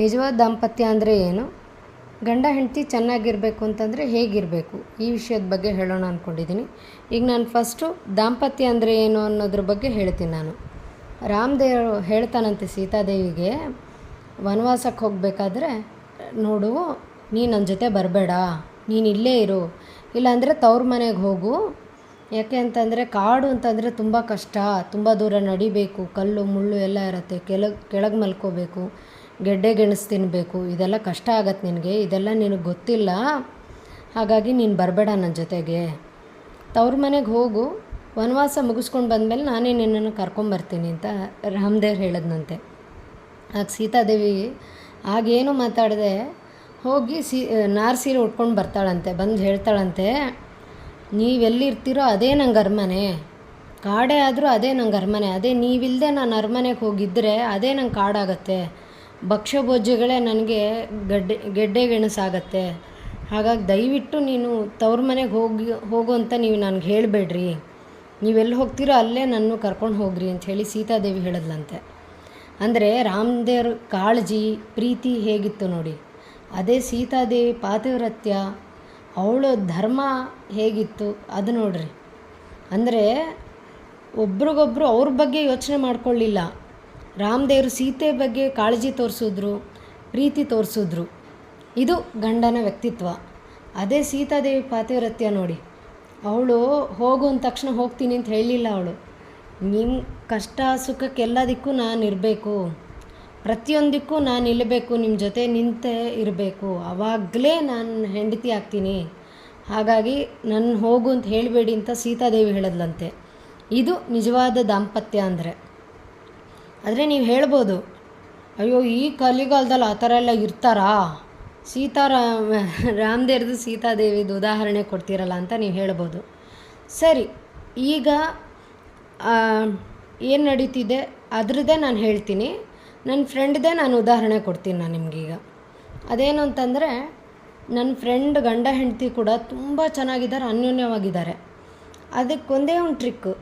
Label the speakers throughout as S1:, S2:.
S1: ನಿಜವಾದ ದಾಂಪತ್ಯ ಅಂದರೆ ಏನು? ಗಂಡ ಹೆಂಡತಿ ಚೆನ್ನಾಗಿರಬೇಕು ಅಂತಂದರೆ ಹೇಗಿರಬೇಕು? ಈ ವಿಷಯದ ಬಗ್ಗೆ ಹೇಳೋಣ ಅಂದ್ಕೊಂಡಿದ್ದೀನಿ ಈಗ ನಾನು ಫಸ್ಟು ದಾಂಪತ್ಯ ಅಂದರೆ ಏನು ಅನ್ನೋದ್ರ ಬಗ್ಗೆ ಹೇಳ್ತೀನಿ ನಾನು. ರಾಮದೇವರು ಹೇಳ್ತಾನಂತೆ ಸೀತಾದೇವಿಗೆ, ವನವಾಸಕ್ಕೆ ಹೋಗಬೇಕಾದ್ರೆ ನೋಡು, ನೀ ನನ್ನ ಜೊತೆ ಬರಬೇಡ, ನೀನು ಇಲ್ಲೇ ಇರು. ಇಲ್ಲಾಂದರೆ ತವ್ರ ಮನೆಗೆ ಹೋಗು. ಯಾಕೆ ಅಂತಂದರೆ ಕಾಡು ಅಂತಂದರೆ ತುಂಬ ಕಷ್ಟ, ತುಂಬ ದೂರ ನಡಿಬೇಕು, ಕಲ್ಲು, ಮುಳ್ಳು ಎಲ್ಲ ಇರುತ್ತೆ ಕೆಳಗೆ ಕೆಳಗೆ ಮಲ್ಕೋಬೇಕು. ಗೆಡ್ಡೆ ಗೆಣಸು ತಿನ್ನಬೇಕು ಇದೆಲ್ಲ ಕಷ್ಟ ಆಗತ್ತೆ ನಿನಗೆ, ಇದೆಲ್ಲ ನಿನಗೆ ಗೊತ್ತಿಲ್ಲ, ಹಾಗಾಗಿ ನೀನು ಬರಬೇಡ ನನ್ನ ಜೊತೆಗೆ. ತವ್ರ ಮನೆಗೆ ಹೋಗು, ವನವಾಸ ಮುಗಿಸ್ಕೊಂಡು ಬಂದಮೇಲೆ ನಾನೇ ನಿನ್ನನ್ನು ಕರ್ಕೊಂಬರ್ತೀನಿ ಅಂತ ರಾಮದೇವ್ರು ಹೇಳಿದ್ನಂತೆ. ಆಗ ಸೀತಾದೇವಿ ಆಗೇನು ಮಾತಾಡದೆ, ಹೋಗಿ ಸೀ, ನಾರು ಸೀರೆ ಉಟ್ಕೊಂಡು ಬರ್ತಾಳಂತೆ, ಬಂದು ಹೇಳ್ತಾಳಂತೆ, ನೀವೆಲ್ಲಿರ್ತೀರೋ ಅದೇ ನಂಗೆ ಅರಮನೆ, ಕಾಡೇ ಆದರೂ ಅದೇ ನಂಗೆ ಅರಮನೆ, ಅದೇ ನೀವಿಲ್ಲದೆ ನಾನು ಅರಮನೆಗೆ ಹೋಗಿದ್ದರೆ ಅದೇ ನಂಗೆ ಕಾಡಾಗತ್ತೆ ಭಕ್ಷ್ಯಭೋಜ್ಯಗಳೇ ನನಗೆ ಗಡ್ಡೆ ಗೆಡ್ಡೆ ಗೆಣಸಾಗತ್ತೆ ಹಾಗಾಗಿ ದಯವಿಟ್ಟು ನೀನು ತವ್ರ ಮನೆಗೆ ಹೋಗಿ, ಹೋಗು ಅಂತ ನೀವು ನನಗೆ ಹೇಳಬೇಡ್ರಿ. ನೀವೆಲ್ಲಿ ಹೋಗ್ತೀರೋ ಅಲ್ಲೇ ನನ್ನ ಕರ್ಕೊಂಡು ಹೋಗ್ರಿ ಅಂತ ಹೇಳಿ ಸೀತಾದೇವಿ ಹೇಳಿದ್ಲಂತೆ. ಅಂದರೆ ರಾಮದೇವ್ರ ಕಾಳಜಿ, ಪ್ರೀತಿ ಹೇಗಿತ್ತು ನೋಡಿ. ಅದೇ ಸೀತಾದೇವಿ ಪಾತಿವ್ರತ್ಯ, ಅವಳು ಧರ್ಮ ಹೇಗಿತ್ತು ಅದು ನೋಡ್ರಿ. ಅಂದರೆ ಒಬ್ರಿಗೊಬ್ರು ಅವ್ರ ಬಗ್ಗೆ ಯೋಚನೆ ಮಾಡ್ಕೊಳ್ಳಿಲ್ಲ. ರಾಮದೇವರು ಸೀತೆ ಬಗ್ಗೆ ಕಾಳಜಿ ತೋರಿಸಿದ್ರು, ಪ್ರೀತಿ ತೋರಿಸಿದ್ರು. ಇದು ಗಂಡನ ವ್ಯಕ್ತಿತ್ವ. ಅದೇ ಸೀತಾದೇವಿ ಪಾತಿವ್ರತ್ಯ ನೋಡಿ. ಅವಳು ಹೋಗು ಅಂದ ತಕ್ಷಣ ಹೋಗ್ತೀನಿ ಅಂತ ಹೇಳಲಿಲ್ಲ ಅವಳು. ನಿಮ್ಮ ಕಷ್ಟ ಸುಖಕ್ಕೆಲ್ಲದಕ್ಕೂ ನಾನು ಇರಬೇಕು. ಪ್ರತಿಯೊಂದಕ್ಕೂ ನಾನು ನಿಲ್ಲಬೇಕು ನಿಮ್ಮ ಜೊತೆ ನಿಂತೇ ಇರಬೇಕು. ಆವಾಗಲೇ ನಾನು ಹೆಂಡತಿ ಆಗ್ತೀನಿ. ಹಾಗಾಗಿ ನನ್ನ ಹೋಗು ಅಂತ ಹೇಳಬೇಡಿ ಅಂತ ಸೀತಾದೇವಿ ಹೇಳಿದ್ಲಂತೆ. ಇದು ನಿಜವಾದ ದಾಂಪತ್ಯ ಅಂದರೆ. ಆದರೆ ನೀವು ಹೇಳ್ಬೋದು. ಅಯ್ಯೋ, ಈ ಕಲಿಗಾಲದಲ್ಲಿ ಆ ಥರ ಎಲ್ಲ ಇರ್ತಾರಾ? ಸೀತಾರಾಮ ರಾಮದೇವ್ರದ್ದು ಸೀತಾದೇವಿದು ಉದಾಹರಣೆ ಕೊಡ್ತೀರಲ್ಲ ಅಂತ ನೀವು ಹೇಳ್ಬೋದು. ಸರಿ, ಈಗ ಏನು ನಡೀತಿದೆ? ಅದ್ರದ್ದೇ ನಾನು ಹೇಳ್ತೀನಿ. ನನ್ನ ಫ್ರೆಂಡ್ದೇ ನಾನು ಉದಾಹರಣೆ ಕೊಡ್ತೀನಿ ನಾನು ನಿಮಗೀಗ ಅದೇನು ಅಂತಂದರೆ ನನ್ನ ಫ್ರೆಂಡ್ ಗಂಡ ಹೆಂಡತಿ ಕೂಡ ತುಂಬ ಚೆನ್ನಾಗಿದ್ದಾರೆ, ಅನ್ಯೋನ್ಯವಾಗಿದ್ದಾರೆ. ಅದಕ್ಕೊಂದೇ ಒಂದು ಟ್ರಿಕ್ಕು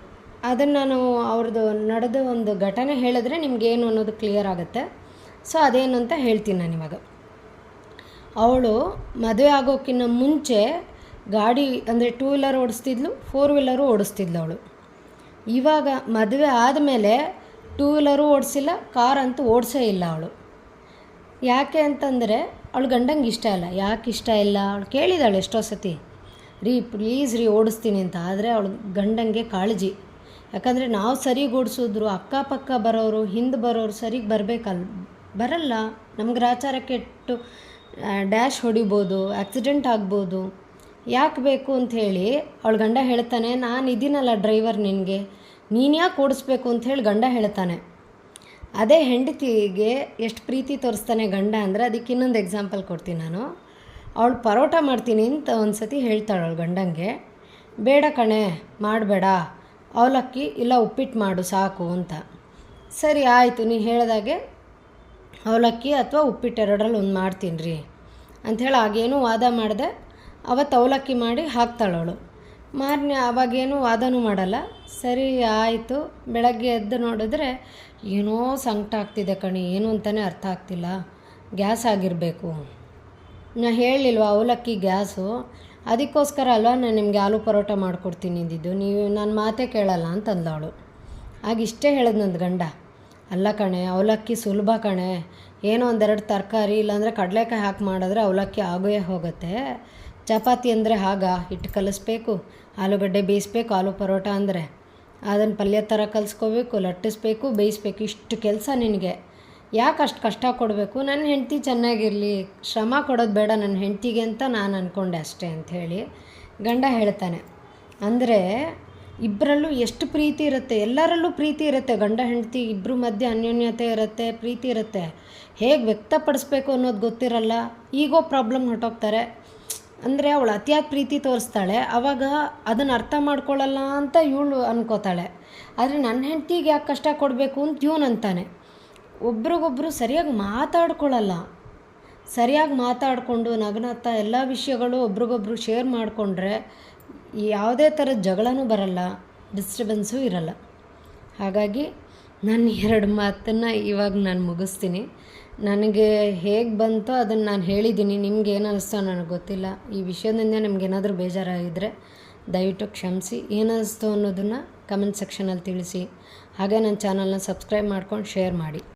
S1: ಅದನ್ನು ನಾನು ಅವ್ರದ್ದು ನಡೆದ ಒಂದು ಘಟನೆ ಹೇಳಿದ್ರೆ ನಿಮಗೇನು ಅನ್ನೋದು ಕ್ಲಿಯರ್ ಆಗುತ್ತೆ. ಸೊ ಅದೇನು ಅಂತ ಹೇಳ್ತೀನಿ ನಾನು ಇವಾಗ. ಅವಳು ಮದುವೆ ಆಗೋಕ್ಕಿಂತ ಮುಂಚೆ ಗಾಡಿ ಅಂದರೆ ಟೂ ವೀಲರ್ ಓಡಿಸ್ತಿದ್ಲು ಫೋರ್ ವೀಲರು ಓಡಿಸ್ತಿದ್ಲು ಅವಳು. ಇವಾಗ ಮದುವೆ ಆದಮೇಲೆ ಟೂ ವೀಲರು ಓಡಿಸಿಲ್ಲ ಕಾರ್ ಅಂತೂ ಓಡಿಸೇ ಇಲ್ಲ ಅವಳು. ಯಾಕೆ ಅಂತಂದರೆ ಅವಳು ಗಂಡಂಗೆ ಇಷ್ಟ ಇಲ್ಲ. ಯಾಕೆ ಇಷ್ಟ ಇಲ್ಲ? ಅವಳು ಕೇಳಿದಾಳೆ ಎಷ್ಟೋ ಸತಿ, ರೀ ಪ್ಲೀಸ್ ರೀ ಓಡಿಸ್ತೀನಿ ಅಂತ. ಆದರೆ ಅವಳು ಗಂಡಂಗೆ ಕಾಳಜಿ. ಯಾಕಂದರೆ ನಾವು ಸರಿಗೂಡಿಸಿದ್ರು, ಅಕ್ಕಪಕ್ಕ ಬರೋರು, ಹಿಂದೆ ಬರೋರು ಸರಿಗೆ ಬರಬೇಕಲ್ಲ ಬರಲ್ಲ. ನಮ್ಗೆ ರಾಚಾರ ಕೆಟ್ಟು ಡ್ಯಾಶ್ ಹೊಡಿಬೋದು, ಆಕ್ಸಿಡೆಂಟ್ ಆಗ್ಬೋದು. ಯಾಕೆ ಬೇಕು ಅಂಥೇಳಿ ಅವಳು ಗಂಡ ಹೇಳ್ತಾನೆ, ನಾನು ಇದ್ದೀನಲ್ಲ ಡ್ರೈವರ್ ನಿನಗೆ, ನೀನು ಯಾಕೆ ಓಡಿಸ್ಬೇಕು? ಅಂಥೇಳಿ ಗಂಡ ಹೇಳ್ತಾನೆ. ಅದೇ ಹೆಂಡತಿಗೆ ಎಷ್ಟು ಪ್ರೀತಿ ತೋರಿಸ್ತಾನೆ ಗಂಡ ಅಂದರೆ ಅದಕ್ಕೆ ಇನ್ನೊಂದು ಎಕ್ಸಾಂಪಲ್ ಕೊಡ್ತೀನಿ ನಾನು. ಅವಳು ಪರೋಟ ಮಾಡ್ತೀನಿ ಅಂತ ಒಂದು ಸತಿ ಹೇಳ್ತಾಳೆ ಅವಳು ಗಂಡಂಗೆ, ಬೇಡ ಕಣೆ, ಮಾಡಬೇಡ. ಅವಲಕ್ಕಿ, ಇಲ್ಲ ಉಪ್ಪಿಟ್ಟು ಮಾಡು, ಸಾಕು ಅಂತ. ಸರಿ, ಆಯಿತು. ನೀ ಹೇಳಿದಾಗೆ ಅವಲಕ್ಕಿ ಅಥವಾ ಉಪ್ಪಿಟ್ಟು ಎರಡರಲ್ಲಿ ಒಂದು ಮಾಡ್ತೀನಿ ರೀ ಅಂಥೇಳಿ ಆಗೇನು ವಾದ ಮಾಡಿದೆ. ಅವತ್ತು ಅವಲಕ್ಕಿ ಮಾಡಿ ಹಾಕ್ತಾಳವಳು ಮಾರನೇ ಅವಾಗೇನು ವಾದನೂ ಮಾಡಲ್ಲ. ಸರಿ, ಆಯಿತು. ಬೆಳಗ್ಗೆ ಎದ್ದು ನೋಡಿದ್ರೆ ಏನೋ ಸಂಕಟ ಆಗ್ತಿದೆ ಕಣಿ, ಏನು ಅಂತಲೇ ಅರ್ಥ ಆಗ್ತಿಲ್ಲ. ಗ್ಯಾಸ್ ಆಗಿರಬೇಕು. ನಾ ಹೇಳಲಿಲ್ವ ಅವಲಕ್ಕಿ ಗ್ಯಾಸು? ಅದಕ್ಕೋಸ್ಕರ ಅಲ್ವಾ ನಾನು ನಿಮಗೆ ಆಲೂ ಪರೋಟ ಮಾಡಿಕೊಡ್ತೀನಿ ಅಂದಿದ್ದು. ನೀವು ನನ್ನ ಮಾತೇ ಕೇಳಲ್ಲ ಅಂತಂದವಳು ಆಗ ಇಷ್ಟೇ ಹೇಳಿದ್ ನಂದು ಗಂಡ. ಅಲ್ಲ ಕಣೆ, ಅವಲಕ್ಕಿ ಸುಲಭ ಕಣೆ. ಏನೋ ಒಂದೆರಡು ತರಕಾರಿ, ಇಲ್ಲಾಂದರೆ ಕಡಲೆಕಾಯಿ ಹಾಕಿ ಮಾಡಿದ್ರೆ ಅವಲಕ್ಕಿ ಆಗೇ ಹೋಗುತ್ತೆ. ಚಪಾತಿ ಅಂದರೆ ಆಗ ಹಿಟ್ಟು ಕಲಿಸ್ಬೇಕು. ಆಲೂಗಡ್ಡೆ ಬೇಯಿಸ್ಬೇಕು, ಆಲೂ ಪರೋಟ ಅಂದರೆ. ಅದನ್ನು ಪಲ್ಯ ಥರ ಕಲಿಸ್ಕೋಬೇಕು, ಲಟ್ಟಿಸ್ಬೇಕು, ಬೇಯಿಸ್ಬೇಕು. ಇಷ್ಟು ಕೆಲಸ ನಿನಗೆ. ಯಾಕೆ ಅಷ್ಟು ಕಷ್ಟ ಕೊಡಬೇಕು? ನನ್ನ ಹೆಂಡತಿ ಚೆನ್ನಾಗಿರಲಿ, ಶ್ರಮ ಕೊಡೋದು ಬೇಡ ನನ್ನ ಹೆಂಡತಿಗೆ ಅಂತ ನಾನು ಅಂದ್ಕೊಂಡೆ ಅಷ್ಟೇ ಅಂಥೇಳಿ ಗಂಡ ಹೇಳ್ತಾನೆ. ಅಂದರೆ ಇಬ್ಬರಲ್ಲೂ ಎಷ್ಟು ಪ್ರೀತಿ ಇರುತ್ತೆ? ಎಲ್ಲರಲ್ಲೂ ಪ್ರೀತಿ ಇರುತ್ತೆ. ಗಂಡ ಹೆಂಡತಿ ಇಬ್ಬರು ಮಧ್ಯೆ ಅನ್ಯೋನ್ಯತೆ ಇರುತ್ತೆ, ಪ್ರೀತಿ ಇರುತ್ತೆ. ಹೇಗೆ ವ್ಯಕ್ತಪಡಿಸ್ಬೇಕು ಅನ್ನೋದು ಗೊತ್ತಿರಲ್ಲ. ಈಗೋ ಪ್ರಾಬ್ಲಮ್ ಹೊಟ್ಟೋಗ್ತಾರೆ ಅಂದರೆ ಅವಳು ಅತಿಯಾಗಿ ಪ್ರೀತಿ ತೋರಿಸ್ತಾಳೆ. ಆವಾಗ ಅದನ್ನು ಅರ್ಥ ಮಾಡ್ಕೊಳ್ಳಲ್ಲ ಅಂತ ಇವಳು ಅನ್ಕೋತಾಳೆ. ಆದರೆ ನನ್ನ ಹೆಂಡ್ತಿಗೆ ಯಾಕೆ ಕಷ್ಟ ಕೊಡಬೇಕು ಅಂತ ಇವನು ಅಂತಾನೆ. ಒಬ್ರಿಗೊಬ್ರು ಸರಿಯಾಗಿ ಮಾತಾಡ್ಕೊಳ್ಳಲ್ಲ ಸರಿಯಾಗಿ ಮಾತಾಡಿಕೊಂಡು ನಗನತ್ತ ಎಲ್ಲ ವಿಷಯಗಳು ಒಬ್ರಿಗೊಬ್ರು ಶೇರ್ ಮಾಡಿಕೊಂಡ್ರೆ ಯಾವುದೇ ಥರದ ಜಗಳನೂ ಬರಲ್ಲ ಡಿಸ್ಟರ್ಬೆನ್ಸೂ ಇರಲ್ಲ. ಹಾಗಾಗಿ ನನ್ನ ಎರಡು ಮಾತನ್ನು ಇವಾಗ ನಾನು ಮುಗಿಸ್ತೀನಿ. ನನಗೆ ಹೇಗೆ ಬಂತೋ ಅದನ್ನು ನಾನು ಹೇಳಿದ್ದೀನಿ. ನಿಮ್ಗೆ ಏನು ಅನ್ನಿಸ್ತೋ ನನಗೆ ಗೊತ್ತಿಲ್ಲ. ಈ ವಿಷಯದಿಂದ ನಿಮ್ಗೆ ಏನಾದರೂ ಬೇಜಾರಾಗಿದ್ದರೆ ದಯವಿಟ್ಟು ಕ್ಷಮಿಸಿ. ಏನಿಸ್ತು ಅನ್ನೋದನ್ನು ಕಮೆಂಟ್ ಸೆಕ್ಷನಲ್ಲಿ ತಿಳಿಸಿ. ಹಾಗೆ ನನ್ನ ಚಾನಲ್ನ ಸಬ್ಸ್ಕ್ರೈಬ್ ಮಾಡ್ಕೊಂಡು ಶೇರ್ ಮಾಡಿ.